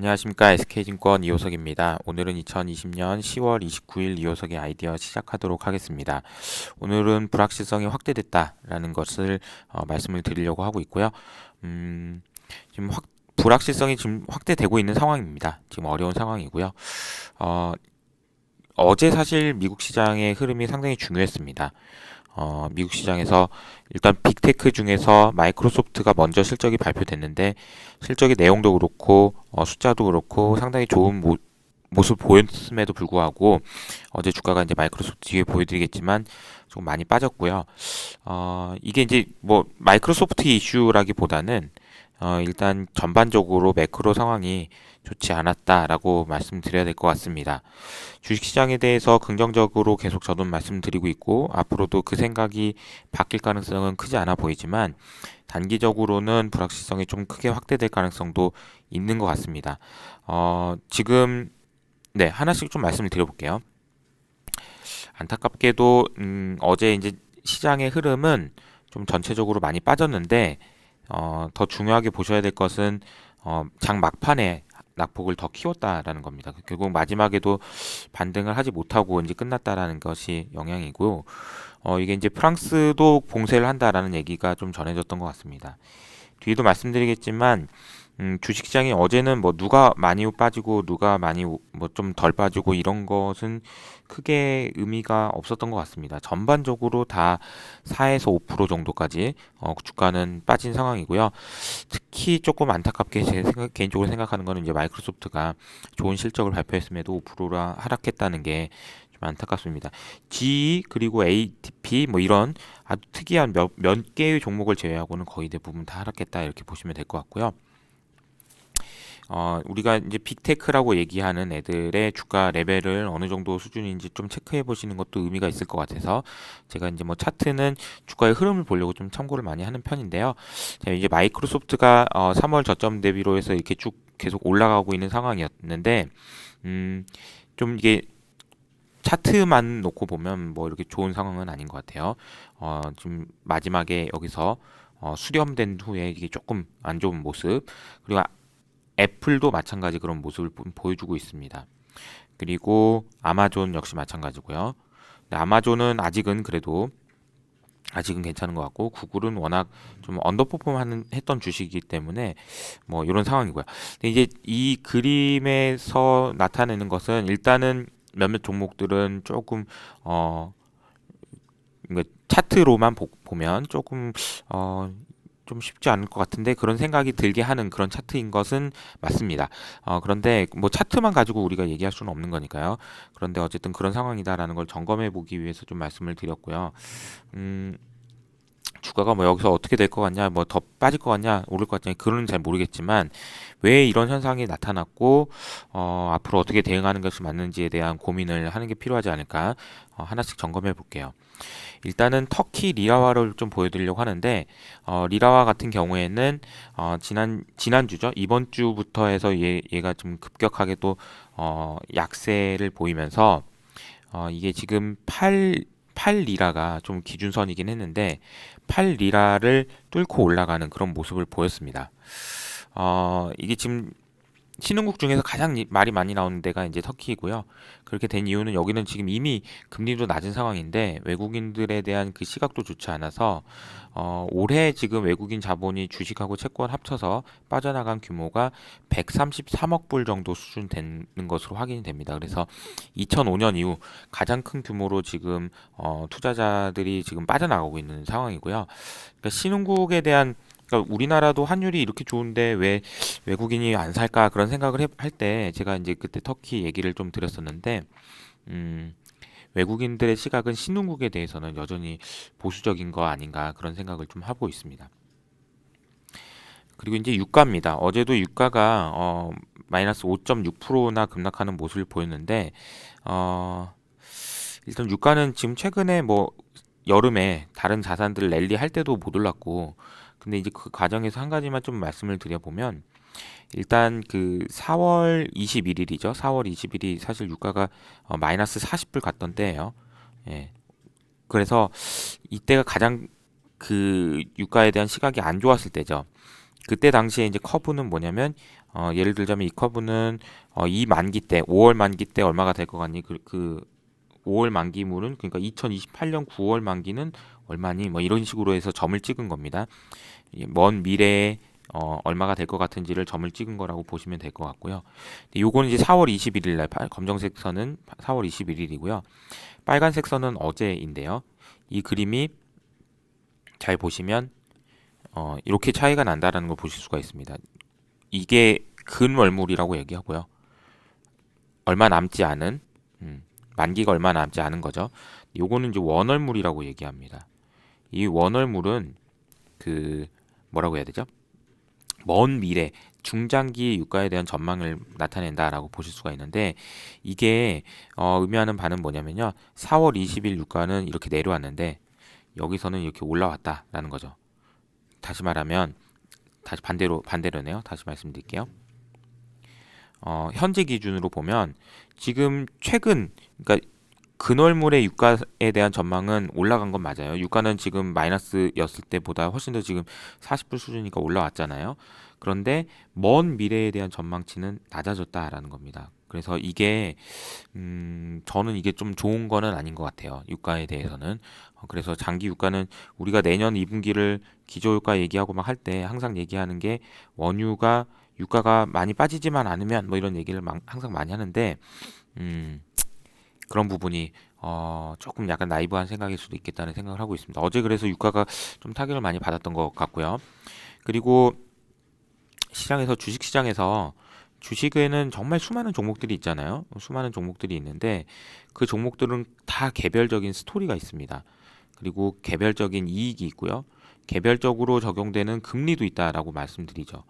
안녕하십니까 SK증권 이호석입니다. 오늘은 2020년 10월 29일 이호석의 아이디어 시작하도록 하겠습니다. 오늘은 불확실성이 확대됐다라는 것을 어, 말씀을 드리려고 하고 있고요. 음, 지금 확, 불확실성이 지금 확대되고 있는 상황입니다. 지금 어려운 상황이고요. 어, 어제 사실 미국 시장의 흐름이 상당히 중요했습니다. 어, 미국 시장에서 일단 빅테크 중에서 마이크로소프트가 먼저 실적이 발표됐는데 실적의 내용도 그렇고 어, 숫자도 그렇고 상당히 좋은 모, 모습 보였음에도 불구하고 어제 주가가 이제 마이크로소프트 뒤에 보여드리겠지만 조금 많이 빠졌고요. 어, 이게 이제 뭐 마이크로소프트 이슈라기보다는 어, 일단 전반적으로 매크로 상황이 좋지 않았다라고 말씀드려야 될 것 같습니다. 주식시장에 대해서 긍정적으로 계속 저도 말씀드리고 있고 앞으로도 그 생각이 바뀔 가능성은 크지 않아 보이지만 단기적으로는 불확실성이 좀 크게 확대될 가능성도 있는 것 같습니다. 어, 지금 네 하나씩 좀 말씀을 드려볼게요. 안타깝게도 음, 어제 이제 시장의 흐름은 좀 전체적으로 많이 빠졌는데 어, 더 중요하게 보셔야 될 것은 어, 장 막판에 낙폭을 더 키웠다라는 겁니다. 결국 마지막에도 반등을 하지 못하고 이제 끝났다라는 것이 영향이고요. 어, 이게 이제 프랑스도 봉쇄를 한다라는 얘기가 좀 전해졌던 것 같습니다. 뒤에도 말씀드리겠지만 음, 주식시장이 어제는 뭐 누가 많이 빠지고 누가 많이 뭐 좀 덜 빠지고 이런 것은 크게 의미가 없었던 것 같습니다. 전반적으로 다 4에서 5% 정도까지 어, 주가는 빠진 상황이고요. 특히 조금 안타깝게 제 생각, 개인적으로 생각하는 거는 이제 마이크로소프트가 좋은 실적을 발표했음에도 5%라 하락했다는 게 좀 안타깝습니다. G 그리고 ATP 뭐 이런 아주 특이한 몇, 몇 개의 종목을 제외하고는 거의 대부분 다 하락했다 이렇게 보시면 될 것 같고요. 어, 우리가 이제 빅테크라고 얘기하는 애들의 주가 레벨을 어느 정도 수준인지 좀 체크해 보시는 것도 의미가 있을 것 같아서 제가 이제 뭐 차트는 주가의 흐름을 보려고 좀 참고를 많이 하는 편인데요. 자, 이제 마이크로소프트가 어, 3월 저점 대비로 해서 이렇게 쭉 계속 올라가고 있는 상황이었는데, 음, 좀 이게 차트만 놓고 보면 뭐 이렇게 좋은 상황은 아닌 것 같아요. 어, 지금 마지막에 여기서 어, 수렴된 후에 이게 조금 안 좋은 모습 그리고 애플도 마찬가지 그런 모습을 보여주고 있습니다. 그리고 아마존 역시 마찬가지고요. 아마존은 아직은 그래도 아직은 괜찮은 것 같고 구글은 워낙 좀 언더퍼폼하는 했던 주식이기 때문에 뭐 이런 상황이고요. 근데 이제 이 그림에서 나타내는 것은 일단은 몇몇 종목들은 조금 어 차트로만 보, 면 조금 어 좀 쉽지 않을 것 같은데 그런 생각이 들게 하는 그런 차트인 것은 맞습니다. 어, 그런데 뭐 차트만 가지고 우리가 얘기할 수는 없는 거니까요. 그런데 어쨌든 그런 상황이다라는 걸 점검해 보기 위해서 좀 말씀을 드렸고요. 음, 주가가 뭐 여기서 어떻게 될 것 같냐, 뭐 더 빠질 것 같냐, 오를 것 같냐, 그런 잘 모르겠지만 왜 이런 현상이 나타났고 어, 앞으로 어떻게 대응하는 것이 맞는지에 대한 고민을 하는 게 필요하지 않을까 어, 하나씩 점검해 볼게요. 일단은 터키 리라화를 좀 보여드리려고 하는데 어, 리라화 같은 경우에는 어, 지난 지난 주죠 이번 주부터 해서 얘, 얘가 좀 급격하게 또 어, 약세를 보이면서 어, 이게 지금 8 8리라가 좀 기준선이긴 했는데 8리라를 뚫고 올라가는 그런 모습을 보였습니다. 어, 이게 지금 신흥국 중에서 가장 말이 많이 나오는 데가 이제 터키이고요. 그렇게 된 이유는 여기는 지금 이미 금리도 낮은 상황인데 외국인들에 대한 그 시각도 좋지 않아서 어, 올해 지금 외국인 자본이 주식하고 채권 합쳐서 빠져나간 규모가 133억 불 정도 수준 되는 것으로 확인이 됩니다. 그래서 2005년 이후 가장 큰 규모로 지금 어, 투자자들이 지금 빠져나가고 있는 상황이고요. 그러니까 신흥국에 대한 그러니까 우리나라도 환율이 이렇게 좋은데 왜 외국인이 안 살까 그런 생각을 할 때 제가 이제 그때 터키 얘기를 좀 드렸었는데 음, 외국인들의 시각은 신흥국에 대해서는 여전히 보수적인 거 아닌가 그런 생각을 좀 하고 있습니다. 그리고 이제 유가입니다. 어제도 유가가 어, 마이너스 5.6%나 급락하는 모습을 보였는데 어, 일단 유가는 지금 최근에 뭐 여름에 다른 자산들 랠리 할 때도 못 올랐고 근데 이제 그 과정에서 한 가지만 좀 말씀을 드려보면 일단 그 4월 21일이죠. 4월 20일이 사실 유가가 어, 마이너스 40불 갔던 때예요. 예. 그래서 이때가 가장 그 유가에 대한 시각이 안 좋았을 때죠. 그때 당시에 이제 커브는 뭐냐면 어, 예를 들자면 이 커브는 어, 이 만기 때 5월 만기 때 얼마가 될 것 같니? 그, 그 5월 만기물은 그러니까 2028년 9월 만기는 얼마니? 뭐 이런 식으로 해서 점을 찍은 겁니다. 이먼 미래에 어, 얼마가 될 것 같은지를 점을 찍은 거라고 보시면 될 것 같고요. 요거는 이제 4월 21일 날 파- 검정색 선은 4월 21일이고요. 빨간색 선은 어제인데요. 이 그림이 잘 보시면 어, 이렇게 차이가 난다라는 걸 보실 수가 있습니다. 이게 근월물이라고 얘기하고요. 얼마 남지 않은 음, 만기가 얼마 남지 않은 거죠. 요거는 이제 원월물이라고 얘기합니다. 이 원월물은 그 뭐라고 해야 되죠? 먼 미래 중장기 유가에 대한 전망을 나타낸다라고 보실 수가 있는데 이게 어, 의미하는 바는 뭐냐면요. 4월 20일 유가는 이렇게 내려왔는데 여기서는 이렇게 올라왔다라는 거죠. 다시 말하면 다시 반대로 반대로네요. 다시 말씀드릴게요. 어, 현재 기준으로 보면 지금 최근 그러니까 근월물의 유가에 대한 전망은 올라간 건 맞아요. 유가는 지금 마이너스였을 때보다 훨씬 더 지금 40불 수준이니까 올라왔잖아요. 그런데 먼 미래에 대한 전망치는 낮아졌다라는 겁니다. 그래서 이게 음, 저는 이게 좀 좋은 거는 아닌 것 같아요. 유가에 대해서는. 어, 그래서 장기 유가는 우리가 내년 2분기를 기조유가 얘기하고 막 할 때 항상 얘기하는 게 원유가 유가가 많이 빠지지만 않으면 뭐 이런 얘기를 막 항상 많이 하는데 음, 그런 부분이 어, 조금 약간 나이브한 생각일 수도 있겠다는 생각을 하고 있습니다. 어제 그래서 유가가 좀 타격을 많이 받았던 것 같고요. 그리고 시장에서 주식 시장에서 주식에는 정말 수많은 종목들이 있잖아요. 수많은 종목들이 있는데 그 종목들은 다 개별적인 스토리가 있습니다. 그리고 개별적인 이익이 있고요. 개별적으로 적용되는 금리도 있다라고 말씀드리죠.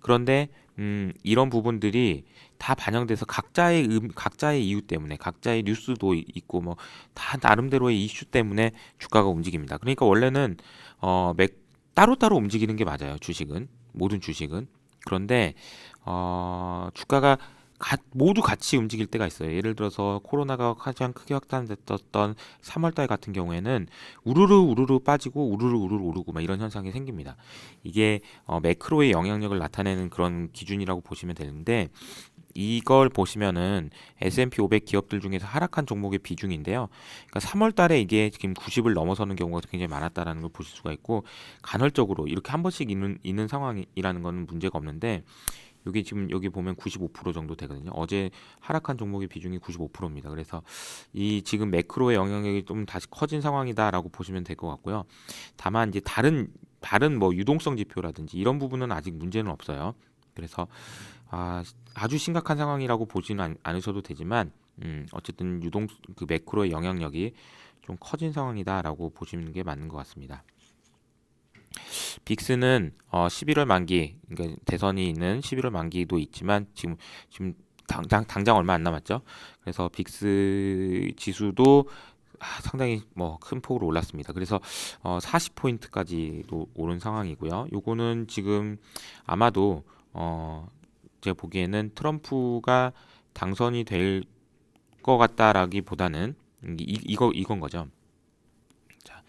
그런데 음, 이런 부분들이 다 반영돼서 각자의 음, 각자의 이유 때문에 각자의 뉴스도 이- 있고 뭐 다 나름대로의 이슈 때문에 주가가 움직입니다. 그러니까 원래는 어, 맥 따로따로 움직이는 게 맞아요. 주식은 모든 주식은 그런데 어, 주가가 가- 모두 같이 움직일 때가 있어요. 예를 들어서 코로나가 가장 크게 확산됐던 3월달 같은 경우에는 우르르 우르르 빠지고 우르르 우르르 오르고 막 이런 현상이 생깁니다. 이게 어, 매크로의 영향력을 나타내는 그런 기준이라고 보시면 되는데 이걸 보시면은 S&P 500 기업들 중에서 하락한 종목의 비중인데요. 그러니까 3월 달에 이게 지금 90을 넘어서는 경우가 굉장히 많았다라는 걸 보실 수가 있고 간헐적으로 이렇게 한 번씩 있는 있는 상황이라는 거는 문제가 없는데 여기 지금 여기 보면 95% 정도 되거든요. 어제 하락한 종목의 비중이 95%입니다. 그래서 이 지금 매크로의 영향력이 좀 다시 커진 상황이다라고 보시면 될 것 같고요. 다만 이제 다른 다른 뭐 유동성 지표라든지 이런 부분은 아직 문제는 없어요. 그래서 아, 아주 심각한 상황이라고 보지는 않, 않으셔도 되지만 음, 어쨌든 유동 그 매크로의 영향력이 좀 커진 상황이다라고 보시는 게 맞는 것 같습니다. 빅스는 어, 11월 만기, 그러니까 대선이 있는 11월 만기도 있지만 지금 지금 당장 당장 얼마 안 남았죠. 그래서 빅스 지수도 아, 상당히 뭐 큰 폭으로 올랐습니다. 그래서 어, 40포인트까지도 오른 상황이고요. 요거는 지금 아마도 어, 제가 보기에는 트럼프가 당선이 될 것 같다라기보다는 이, 이- 이거 이건 거죠. 자,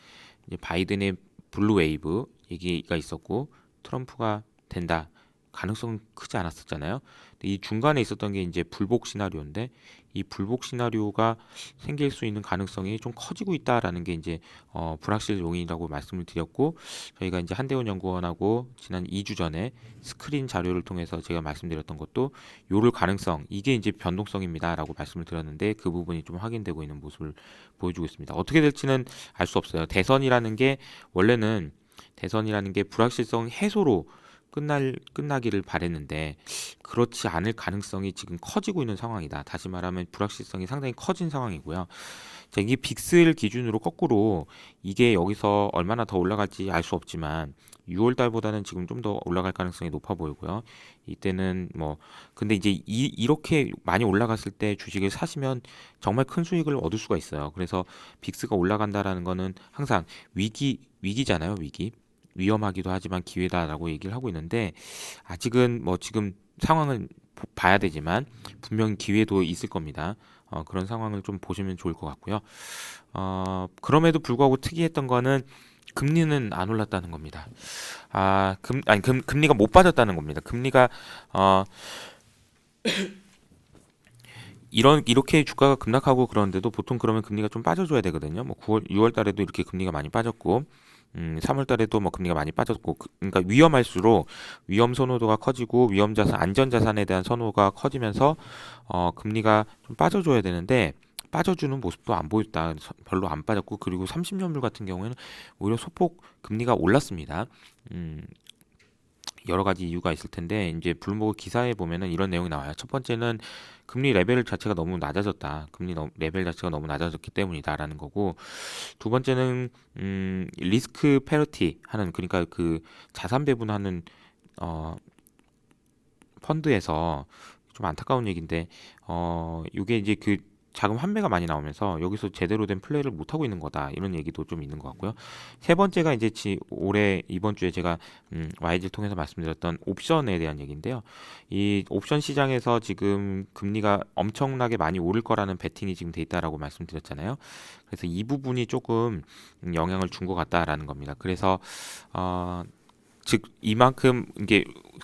이제 바이든의 블루 웨이브 얘기가 있었고 트럼프가 된다 가능성 크지 않았었잖아요. 근데 이 중간에 있었던 게 이제 불복 시나리오인데 이 불복 시나리오가 생길 수 있는 가능성이 좀 커지고 있다라는 게 이제 어, 불확실 요인이라고 말씀을 드렸고 저희가 이제 한대원 연구원하고 지난 2주 전에 스크린 자료를 통해서 제가 말씀드렸던 것도 요럴 가능성 이게 이제 변동성입니다라고 말씀을 드렸는데 그 부분이 좀 확인되고 있는 모습을 보여주고 있습니다. 어떻게 될지는 알 수 없어요. 대선이라는 게 원래는 대선이라는 게 불확실성 해소로 끝날 끝나기를 바랬는데 그렇지 않을 가능성이 지금 커지고 있는 상황이다. 다시 말하면 불확실성이 상당히 커진 상황이고요. 자, 이게 빅스를 기준으로 거꾸로 이게 여기서 얼마나 더 올라갈지 알 수 없지만 6월 달보다는 지금 좀 더 올라갈 가능성이 높아 보이고요. 이때는 뭐 근데 이제 이, 이렇게 많이 올라갔을 때 주식을 사시면 정말 큰 수익을 얻을 수가 있어요. 그래서 빅스가 올라간다라는 거는 항상 위기 위기잖아요, 위기. 위험하기도 하지만 기회다라고 얘기를 하고 있는데 아직은 뭐 지금 상황은 보- 봐야 되지만 분명 기회도 있을 겁니다. 어, 그런 상황을 좀 보시면 좋을 것 같고요. 어, 그럼에도 불구하고 특이했던 거는 금리는 안 올랐다는 겁니다. 아, 금 아니 금 금리가 못 빠졌다는 겁니다. 금리가 어 이런 이렇게 주가가 급락하고 그러는데도 보통 그러면 금리가 좀 빠져줘야 되거든요. 뭐 9월, 6월 달에도 이렇게 금리가 많이 빠졌고, 음, 3월 달에도 뭐 금리가 많이 빠졌고, 그, 그러니까 위험할수록 위험 선호도가 커지고 위험 자산, 안전 자산에 대한 선호가 커지면서 어, 금리가 좀 빠져줘야 되는데 빠져주는 모습도 안 보였다. 서- 별로 안 빠졌고, 그리고 30년물 같은 경우에는 오히려 소폭 금리가 올랐습니다. 음, 여러 가지 이유가 있을 텐데 이제 블룸버그 기사에 보면은 이런 내용이 나와요. 첫 번째는 금리 레벨 자체가 너무 낮아졌다. 금리 너- 레벨 자체가 너무 낮아졌기 때문이다라는 거고 두 번째는 음 리스크 페러티 하는 그러니까 그 자산 배분하는 어 펀드에서 좀 안타까운 얘기인데 어 이게 이제 그 자금 환매가 많이 나오면서 여기서 제대로 된 플레이를 못 하고 있는 거다 이런 얘기도 좀 있는 것 같고요. 세 번째가 이제 지 올해 이번 주에 제가 음, YG를 통해서 말씀드렸던 옵션에 대한 얘기인데요. 이 옵션 시장에서 지금 금리가 엄청나게 많이 오를 거라는 베팅이 지금 돼 있다라고 말씀드렸잖아요. 그래서 이 부분이 조금 음, 영향을 준 것 같다라는 겁니다. 그래서 어, 즉 이만큼 이게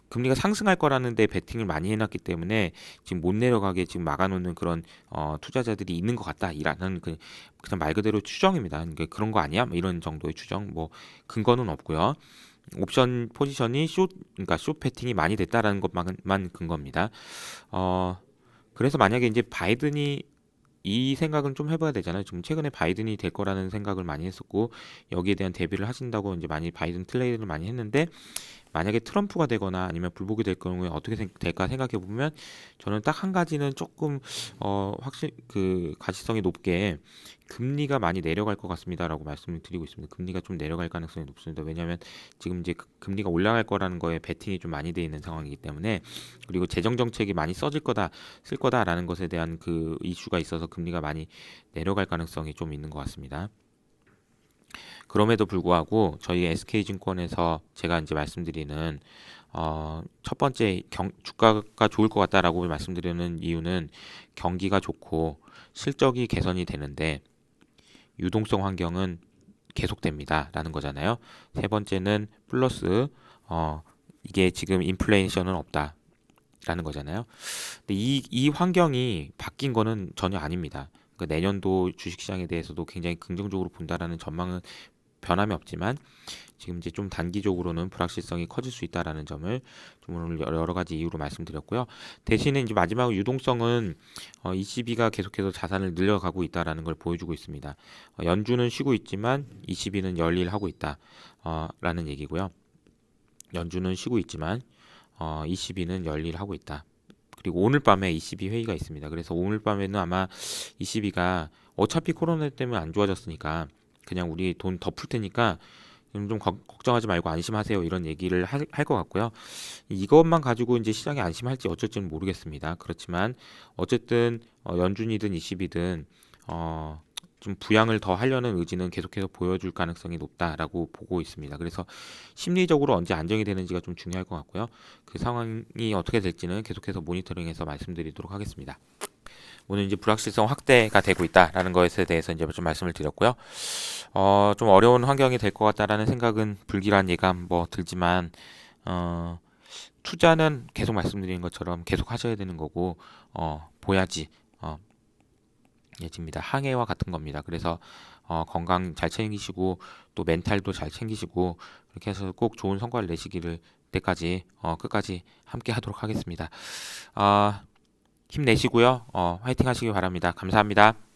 금리가 상승할 거라는데 베팅을 많이 해놨기 때문에 지금 못 내려가게 지금 막아놓는 그런 어, 투자자들이 있는 것 같다라는 그 그냥 말 그대로 추정입니다. 그러니까 그런 거 아니야? 뭐 이런 정도의 추정, 뭐 근거는 없고요. 옵션 포지션이 숏, 그러니까 숏 베팅이 많이 됐다라는 것만 근거입니다. 어, 그래서 만약에 이제 바이든이 이 생각은 좀 해봐야 되잖아요. 지금 최근에 바이든이 될 거라는 생각을 많이 했었고 여기에 대한 대비를 하신다고 이제 많이 바이든 트레이드를 많이 했는데 만약에 트럼프가 되거나 아니면 불복이 될 경우에 어떻게 생- 될까 생각해 보면 저는 딱 한 가지는 조금 어 확실 그 가시성이 높게 금리가 많이 내려갈 것 같습니다라고 말씀을 드리고 있습니다. 금리가 좀 내려갈 가능성이 높습니다. 왜냐하면 지금 이제 그- 금리가 올라갈 거라는 거에 베팅이 좀 많이 돼 있는 상황이기 때문에 그리고 재정 정책이 많이 써질 거다 쓸 거다라는 것에 대한 그 이슈가 있어서 금리가 많이 내려갈 가능성이 좀 있는 것 같습니다. 그럼에도 불구하고 저희 SK증권에서 제가 이제 말씀드리는 어, 첫 번째 경, 주가가 좋을 것 같다라고 말씀드리는 이유는 경기가 좋고 실적이 개선이 되는데 유동성 환경은 계속됩니다라는 거잖아요. 세 번째는 플러스 어, 이게 지금 인플레이션은 없다 라는 거잖아요. 근데 이, 이 환경이 바뀐 거는 전혀 아닙니다. 그 내년도 주식시장에 대해서도 굉장히 긍정적으로 본다라는 전망은 변함이 없지만 지금 이제 좀 단기적으로는 불확실성이 커질 수 있다라는 점을 좀 오늘 여러 가지 이유로 말씀드렸고요. 대신에 이제 마지막으로 유동성은 어, ECB가 계속해서 자산을 늘려가고 있다라는 걸 보여주고 있습니다. 어, 연준은 쉬고 있지만 ECB는 열일하고 있다라는 얘기고요. 연준은 쉬고 있지만 어, ECB는 열일하고 있다. 그리고 오늘 밤에 ECB 회의가 있습니다. 그래서 오늘 밤에는 아마 ECB가 어차피 코로나 때문에 안 좋아졌으니까 그냥 우리 돈 더 풀 테니까 좀, 걱정하지 말고 안심하세요 이런 얘기를 할 것 같고요. 이것만 가지고 이제 시장이 안심할지 어쩔지는 모르겠습니다. 그렇지만 어쨌든 어, 연준이든 ECB든 어, 좀 부양을 더 하려는 의지는 계속해서 보여줄 가능성이 높다라고 보고 있습니다. 그래서 심리적으로 언제 안정이 되는지가 좀 중요할 것 같고요. 그 상황이 어떻게 될지는 계속해서 모니터링해서 말씀드리도록 하겠습니다. 오늘 이제 불확실성 확대가 되고 있다라는 것에 대해서 이제 좀 말씀을 드렸고요. 어, 좀 어려운 환경이 될 것 같다라는 생각은 불길한 예감 뭐 들지만 어, 투자는 계속 말씀드린 것처럼 계속 하셔야 되는 거고 어, 보야지 어, 예집니다. 항해와 같은 겁니다. 그래서 어, 건강 잘 챙기시고 또 멘탈도 잘 챙기시고 그렇게 해서 꼭 좋은 성과를 내시기를 때까지 어, 끝까지 함께 하도록 하겠습니다. 아, 힘내시고요. 어, 화이팅 하시기 바랍니다. 감사합니다.